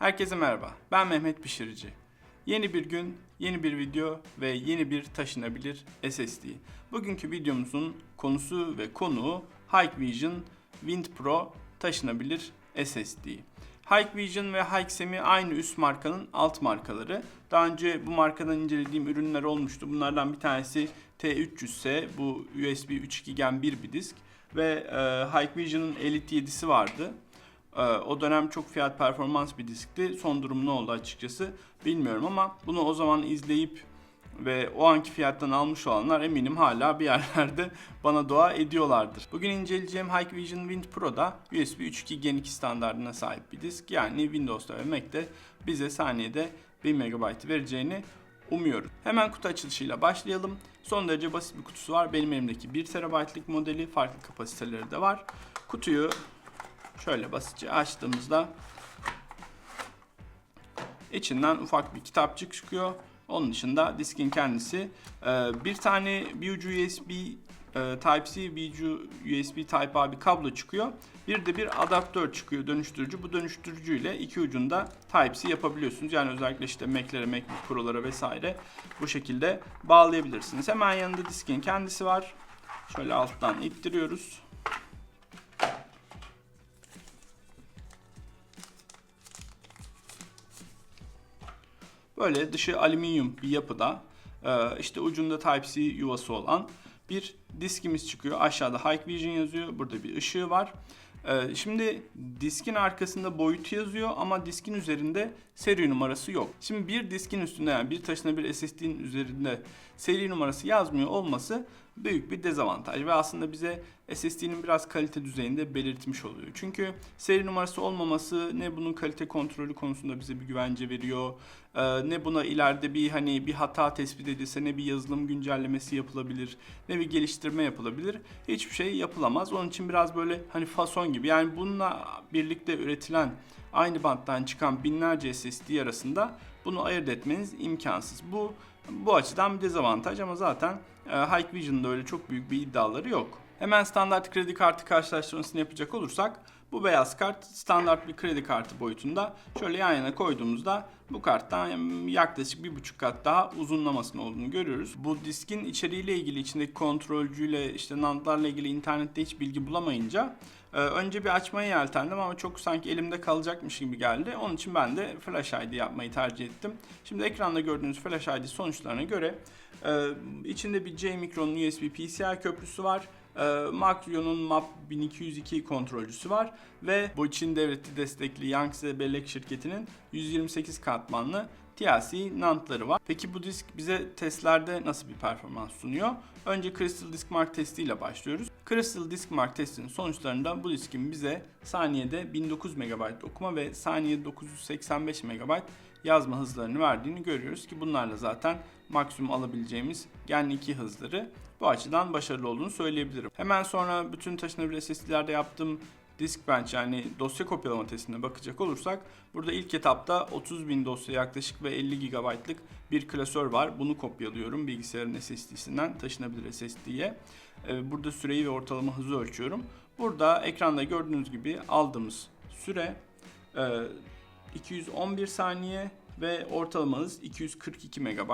Herkese merhaba. Ben Mehmet Pişirici. Yeni bir gün, yeni bir video ve yeni bir taşınabilir SSD. Bugünkü videomuzun konusu ve konuğu Hikvision Wind Pro taşınabilir SSD. Hikvision ve Hiksemi aynı üst markanın alt markaları. Daha önce bu markadan incelediğim ürünler olmuştu. Bunlardan bir tanesi T300S, bu USB 3.2 Gen 1 bir disk ve e, Hikvision'ın Elite 7'si vardı. Ee, O dönem çok fiyat performans bir diskti. Son durum ne oldu açıkçası bilmiyorum ama bunu o zaman izleyip ve o anki fiyattan almış olanlar eminim hala bir yerlerde bana dua ediyorlardır. Bugün inceleyeceğim Hikvision Wind Pro'da USB 3.2 Gen 2 standartına sahip bir disk. Yani Windows'ta ve Mac'te bize saniyede 1 MB vereceğini umuyorum. Hemen kutu açılışıyla başlayalım. Son derece basit bir kutusu var. Benim elimdeki 1 TB'lik modeli farklı kapasiteleri de var. Kutuyu Şöyle basitçe açtığımızda içinden ufak bir kitapçık çıkıyor. Onun dışında diskin kendisi Ee, bir tane bir ucu USB e, Type-C, bir ucu USB Type-A bir kablo çıkıyor. Bir de bir adaptör çıkıyor dönüştürücü. Bu dönüştürücüyle iki ucunda Type-C yapabiliyorsunuz. Yani özellikle işte Mac'lere, MacBook Pro'lara vesaire bu şekilde bağlayabilirsiniz. Hemen yanında diskin kendisi var. Şöyle alttan ittiriyoruz. Böyle dışı alüminyum bir yapıda e, işte ucunda Type-C yuvası olan bir diskimiz çıkıyor. Aşağıda Hikvision yazıyor. Burada bir ışığı var. E, Şimdi diskin arkasında boyutu yazıyor ama diskin üzerinde seri numarası yok. Şimdi bir diskin üstünde yani bir taşına bir SSD'nin üzerinde seri numarası yazmıyor olması büyük bir dezavantaj ve aslında bize SSD'nin biraz kalite düzeyinde belirtmiş oluyor. Çünkü seri numarası olmaması ne bunun kalite kontrolü konusunda bize bir güvence veriyor, e, ne buna ileride bir hani bir hata tespit edilse ne bir yazılım güncellemesi yapılabilir, ne bir geliştirme yapılabilir. Hiçbir şey yapılamaz. Onun için biraz böyle hani fason gibi. Yani bununla birlikte üretilen aynı banttan çıkan binlerce SSD arasında bunu ayırt etmeniz imkansız. Bu bu açıdan bir dezavantaj ama zaten e, Hikvision'da öyle çok büyük bir iddiaları yok. Hemen standart kredi kartı karşılaştırmasını yapacak olursak bu beyaz kart standart bir kredi kartı boyutunda. Şöyle yan yana koyduğumuzda bu karttan yaklaşık bir buçuk kat daha uzunlamasının olduğunu görüyoruz. Bu diskin içeriğiyle ilgili içindeki kontrolcüyle işte nantlarla ilgili internette hiç bilgi bulamayınca e, önce bir açmayı yeltendim ama çok sanki elimde kalacakmış gibi geldi. Onun için ben de Flash ID yapmayı tercih ettim. Şimdi ekranda gördüğünüz Flash ID sonuçlarına göre e, içinde bir J-Micron'un USB PCI köprüsü var. E, Macrio'nun MAP 1202 kontrolcüsü var ve bu Çin devleti destekli Yangtze Bellek şirketinin 128 katmanlı TLC nantları var. Peki bu disk bize testlerde nasıl bir performans sunuyor? Önce Crystal Disk Mark testiyle başlıyoruz. Crystal Disk Mark testinin sonuçlarında bu diskin bize saniyede 1009 MB okuma ve saniyede 985 MB yazma hızlarını verdiğini görüyoruz ki bunlarla zaten maksimum alabileceğimiz Gen 2 hızları. Bu açıdan başarılı olduğunu söyleyebilirim. Hemen sonra bütün taşınabilir SSD'lerde yaptığım Disk Bench yani dosya kopyalama testine bakacak olursak burada ilk etapta 30 bin dosya yaklaşık ve 50 GB'lık bir klasör var. Bunu kopyalıyorum bilgisayarın SSD'sinden taşınabilir SSD'ye. Ee, Burada süreyi ve ortalama hızı ölçüyorum. Burada ekranda gördüğünüz gibi aldığımız süre e, 211 saniye ve ortalama hız 242 MB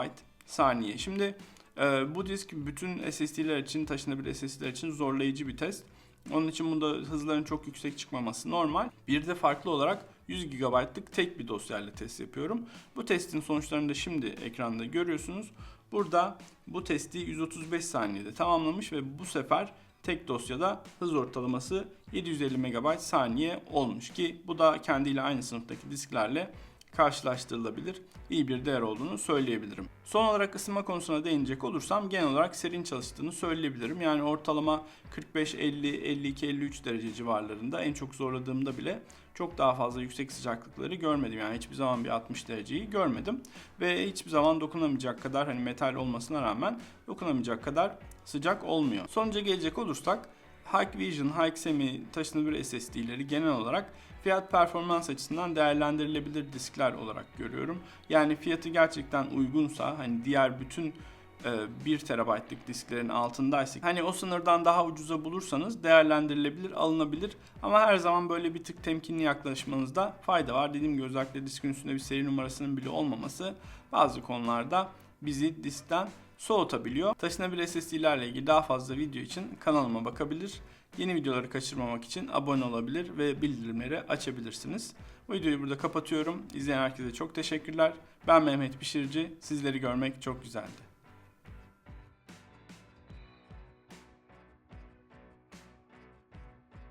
saniye. Şimdi e, bu disk bütün SSD'ler için taşınabilir SSD'ler için zorlayıcı bir test. Onun için bunda hızların çok yüksek çıkmaması normal. Bir de farklı olarak 100 GB'lık tek bir dosyayla test yapıyorum. Bu testin sonuçlarını da şimdi ekranda görüyorsunuz. Burada bu testi 135 saniyede tamamlamış ve bu sefer tek dosyada hız ortalaması 750 MB saniye olmuş ki bu da kendiyle aynı sınıftaki disklerle karşılaştırılabilir iyi bir değer olduğunu söyleyebilirim. Son olarak ısınma konusuna değinecek olursam genel olarak serin çalıştığını söyleyebilirim. Yani ortalama 45, 50, 52, 53 derece civarlarında en çok zorladığımda bile çok daha fazla yüksek sıcaklıkları görmedim. Yani hiçbir zaman bir 60 dereceyi görmedim. Ve hiçbir zaman dokunamayacak kadar hani metal olmasına rağmen dokunamayacak kadar sıcak olmuyor. Sonuca gelecek olursak Hikvision, Hiksemi taşınabilir SSD'leri genel olarak fiyat performans açısından değerlendirilebilir diskler olarak görüyorum. Yani fiyatı gerçekten uygunsa hani diğer bütün 1 terabaytlık disklerin altındaysa hani o sınırdan daha ucuza bulursanız değerlendirilebilir, alınabilir. Ama her zaman böyle bir tık temkinli yaklaşmanızda fayda var. Dediğim gibi özellikle diskin üstünde bir seri numarasının bile olmaması bazı konularda bizi diskten soğutabiliyor. Taşınabilir SSD'lerle ilgili daha fazla video için kanalıma bakabilir. Yeni videoları kaçırmamak için abone olabilir ve bildirimleri açabilirsiniz. Bu videoyu burada kapatıyorum. İzleyen herkese çok teşekkürler. Ben Mehmet Pişirici. Sizleri görmek çok güzeldi.